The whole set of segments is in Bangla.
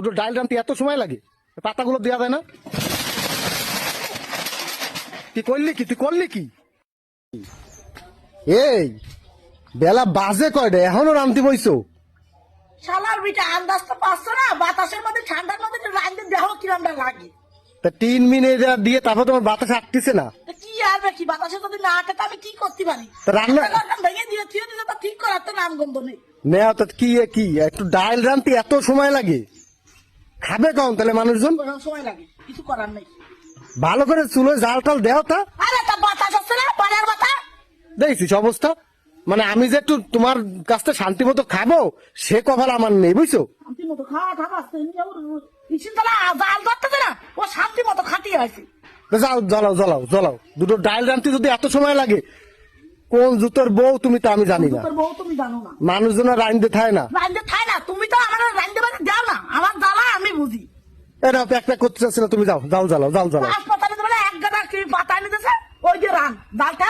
দুটো ডাইল রানতে এত সময় লাগে? পাতাগুলো দেওয়া যায় না? কি করলি কি? তুই করলি কি? এই বেলা বাজে কয়টা? এখনও রানতে বইছো? শালার বিটা আন্দাজ তো পাচ্ছ না? বাতাসের মধ্যে ঠান্ডার মধ্যে রাখতে দেহ কিরমটা লাগে। তা তিন মিনিট দিয়ে তারপর তোমার বাতাস আটতেছে না? কি আর কি বাতাসে যদি না আটে আমি কি করতে পারি? রান্না- ভেঙে দিয়ে থিয়ে দিতে তা ঠিক করার তো নাম গন্ধ নেই। নেওয়া তো কি কি? একটু ডাইল রানতে এত সময় লাগে? খাবে কখন তাহলে মানুষজন? সময় লাগে কিছু করার নেই। ভালো করে চুলো জাল টাল দেও তা। আরে তা বাতাস আসছে না? পাড়ার বাতাস দেখছিস অবস্থা? মানে আমি যে একটু তোমার কাছ থেকে শান্তি মতো খাব সে কপাল আমার নেই বুঝছ? শান্তি মতো খাওয়া খাওয়া আসছে জাল ধরতেছে না? ও শান্তি মতো খাটিয়ে জ্বলাও জ্বলাও জ্বলাও। দুটো ডাইল রানতে যদি এত সময় লাগে কোন জুতোর বউ তুমি তো আমি জানি না। বউ তুমি জানো না। থায় না। খায় না তুমি তো আমার রান্ধতে বাড়ি যাও না। আমার জ্বালা আমি বুঝি। এটা প্যাক প্যাক করতে চাচ্ছি না তুমি যাও যাও জ্বালাও যাও জ্বালাও হাসপাতালে তো বলে এক গাদা কি পাতা নিতেছে? ওই যে রান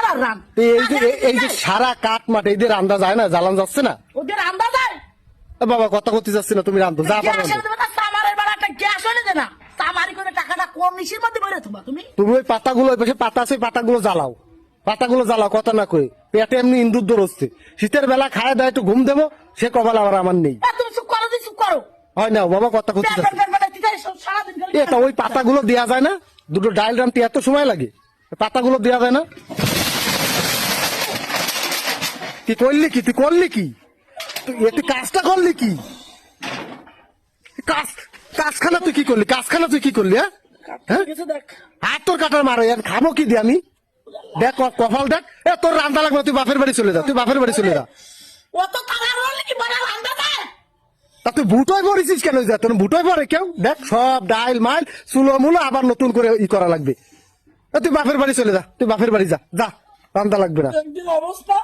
আর রান। এই যে এই- যে সারা কাঠ মাঠ এই যে রান্দা যায় না জ্বালান যাচ্ছে না? ওদের হয় এ বাবা কথা করতে চাচ্ছি না তুমি রান্ধো যা পারো সামারের বেলা একটা গ্যাস দে না। সামারি করে টাকাটা কম নিশির মধ্যে তুমি? তুমি ওই পাতাগুলো ওই পাশে পাতা আছে পাতাগুলো জ্বালাও। পাতাগুলো জ্বালা কথা না কয়ে পেটে এমনি ইন্দুর দৌড় শীতের বেলা খায় দেয় একটু ঘুম দেবো সে কপাল আবার আমার নেই। তুমি চুপ করো চুপ করো। হয় না বাবা কথা করতে এটা ওই পাতাগুলো দেওয়া যায় না দুটো ডাইল রানতে এত সময় লাগে পাতাগুলো দেওয়া যায় না। কি করলি কি? তুই করলি কি? তুই কাজটা করলি কি? কাজ কাজখানা তুই কি করলি? কাজখানা তুই কি করলি হ্যাঁ? হ্যাঁ? তোর কাটার মারো খাব কি দিয়ে আমি? দেখ কপাল দেখ। এ তোর রান্না লাগবে তুই বাপের বাড়ি চলে যা তুই বাপের বাড়ি চলে যা। ও তো কালার হলে কি বড় আন্দাজ তা তুই বুটোয় পড়েছিস কেন? যা তোর পড়ে কেউ? দেখ সব ডাইল মাইল চুলো মুলো আবার নতুন করে ই করা লাগবে। তুই বাপের বাড়ি চলে যা তুই বাপের বাড়ি যা যা রান্না লাগবে না। একদিন অবস্থা?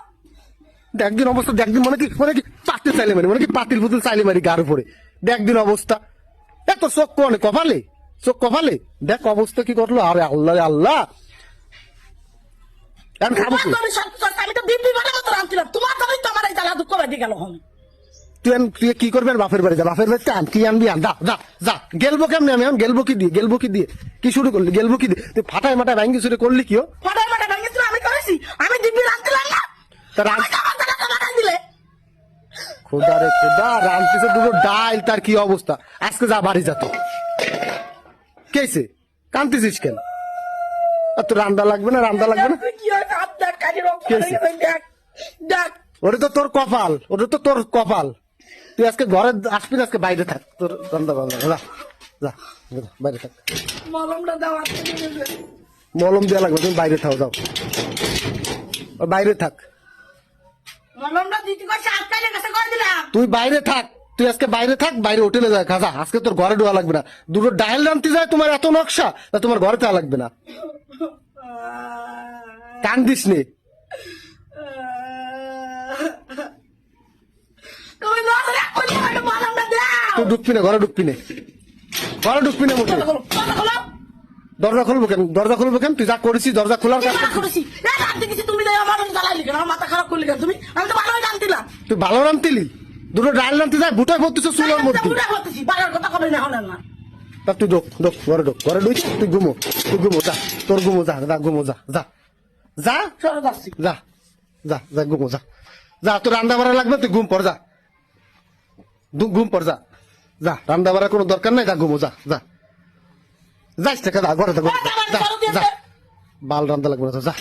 একদিন অবস্থা দেখদিন মনে কি মানে কি পাতিল চাইলে মারি মানে কি পাতিল পুতিল চাইলে মারি গার উপরে। দেখদিন অবস্থা। এ তোর চোখ কোনে? কপালে? চোখ কপালে? দেখ অবস্থা কি করল? আরে আল্লাহ আল্লাহ। এখন খাব কি? তোমার তো সব কিছু আছে, আমি তো দিব্যি বাড়া মতো রাঁধছিলাম। তোমার তো তো আমার এই জ্বালা দুঃখ বেঁধে গেল হন। তুই তুই কি করবি আর বাপের বাড়ি যা বাপের বাড়িতে আন কি আনবি আন? যা যা যা। গেলবো কেমনি আমি? এখন গেলবো কি দিয়ে? গেলবো কি দিয়ে? কি শুরু করলি? গেলবো কি দিয়ে? তুই ফাটায় মাটায় ভাঙ্গি শুরু করলি কি ও? ফাটাই ফাটাই ভেঙেছিল আমি করেছি। আমি দিব্যি রাঁধছিলাম না। তা রান- আমাকে আমার জ্বালা তো মাথায় দিলে। খোদা রে খোদা রামতিছে দুটো ডাইল তার কি অবস্থা? আজকে যা বাড়ি যা তো। কেছে কান্তিছিস কেন? তোর রান্দা লাগবে না রান্দা লাগবে না? ওটা তো তোর কপাল ওটা তো তোর কপাল। তুই আজকে ঘরে আসবি না আজকে বাইরে থাক। তোর রান্দা বান্দা যা যা বাইরে থাক। মলমটা মলম দেওয়া লাগবে তুমি বাইরে থাও যাও। বাইরে থাক। মলমটা দিতে কইছে আটকাইলে কাছে করে দিলাম? তুই বাইরে থাক। তুই আজকে বাইরে থাক বাইরে হোটেলে যায় খাজা। আজকে তোর ঘরে ঢোয়া লাগবে না। দুটো ডাইল রানতে যায় তোমার এত নকশা তা তোমার ঘরে তা লাগবে না। কান্দিস নে। তুই ঢুকবি না ঘরে ঢুকবি না। ঘরে ঢুকবি না বলো দরজা খুলবো কেন? দরজা খুলবো কেন? তুই যা করেছিস দরজা খোলার কাজ তুমি মাথা খারাপ করলি কেন? তুমি আমি তো ভালোই জানতিলাম তুই ভালো রানতিলি দুটো ডাইল রানতে যায় বুটায় ভর্তিস চুলোর মধ্যে বুড়া হতেছি বাড়ার কথা কবে না না তা তুই ঢোক ঢোক ঘরে ঢোক ঘরে ঢুক তুই ঘুমো তুই ঘুমো যা তোর ঘুমো যা যা ঘুমো যা যা যা যা যা যা ঘুমো যা যা তোর রান্না বাড়া লাগবে তুই ঘুম পর যা ঘুম পর যা যা রান্না বাড়ার কোনো দরকার নাই যা ঘুমো যা যা যাইস থেকে যা ঘরে যা যা, বাল রান্না লাগবে না যা